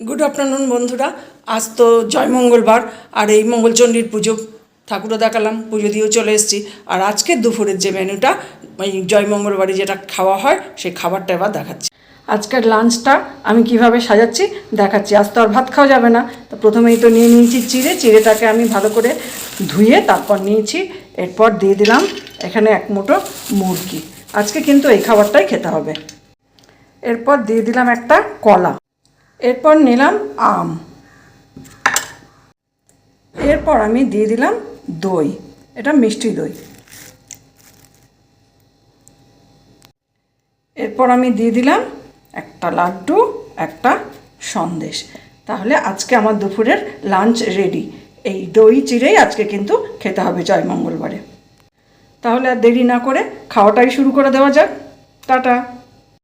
Good afternoon বন্ধুরা। আজ তো জয় মঙ্গলবার, আর এই মঙ্গলচণ্ডীর পুজো, ঠাকুরও দেখালাম, পুজো দিয়েও চলে এসেছি। আর আজকে দুপুরের যে মেনুটা, ওই জয় মঙ্গলবারে যেটা খাওয়া হয়, সেই খাবারটা এবার দেখাচ্ছি। আজকের লাঞ্চটা আমি কীভাবে সাজাচ্ছি, দেখাচ্ছি। আজ তো আর ভাত খাওয়া যাবে না, তো প্রথমেই তো নিয়ে নিয়েছি চিড়ে। চিড়েটাকে আমি ভালো করে ধুয়ে তারপর নিয়েছি। এরপর দিয়ে দিলাম এখানে এক মুঠো মুরগি। আজকে কিন্তু এই খাবারটাই খেতে হবে। এরপর দিয়ে দিলাম একটা কলা। এরপর নিলাম আম। এরপর আমি দিয়ে দিলাম দই। এটা মিষ্টি দই। এরপর আমি দিয়ে দিলাম একটা লাড্ডু, একটা সন্দেশ। তাহলে আজকে আমার দুপুরের লাঞ্চ রেডি। এই দই চিড়েই আজকে কিন্তু খেতে হবে জয় মঙ্গলবারে। তাহলে আর দেরি না করে খাওয়াটাই শুরু করে দেওয়া যাক। টাটা।